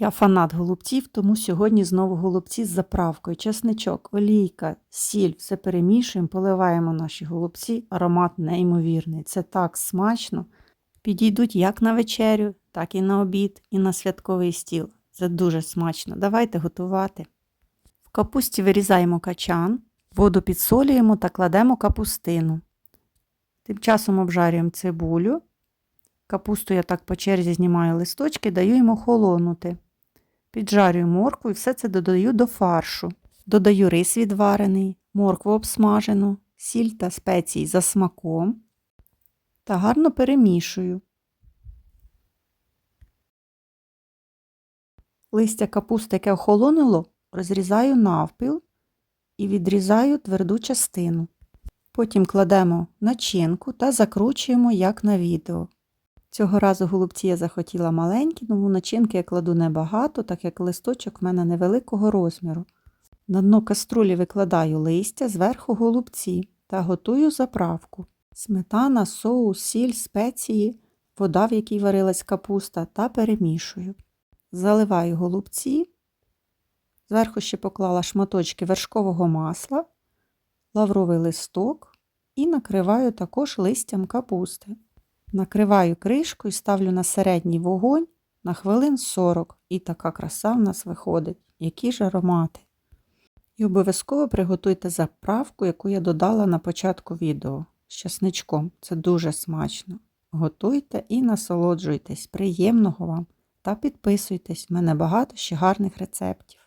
Я фанат голубців, тому сьогодні знову голубці з заправкою. Чесничок, олійка, сіль, все перемішуємо, поливаємо наші голубці. Аромат неймовірний. Це так смачно. Підійдуть як на вечерю, так і на обід, і на святковий стіл. Це дуже смачно. Давайте готувати. В капусті вирізаємо качан, воду підсолюємо та кладемо капустину. Тим часом обжарюємо цибулю. Капусту я так по черзі знімаю листочки, даю йому холонути. Піджарюю моркву і все це додаю до фаршу. Додаю рис відварений, моркву обсмажену, сіль та спеції за смаком та гарно перемішую. Листя капусти, яке охолонило, розрізаю навпіл і відрізаю тверду частину. Потім кладемо начинку та закручуємо, як на відео. Цього разу голубці я захотіла маленькі, тому начинки я кладу небагато, так як листочок в мене невеликого розміру. На дно каструлі викладаю листя, зверху голубці та готую заправку. Сметана, соус, сіль, спеції, вода, в якій варилась капуста, та перемішую. Заливаю голубці, зверху ще поклала шматочки вершкового масла, лавровий листок і накриваю також листям капусти. Накриваю кришкою, ставлю на середній вогонь на хвилин 40, і така краса в нас виходить. Які ж аромати. І обов'язково приготуйте заправку, яку я додала на початку відео з часничком. Це дуже смачно. Готуйте і насолоджуйтесь. Приємного вам! Та підписуйтесь, в мене багато ще гарних рецептів.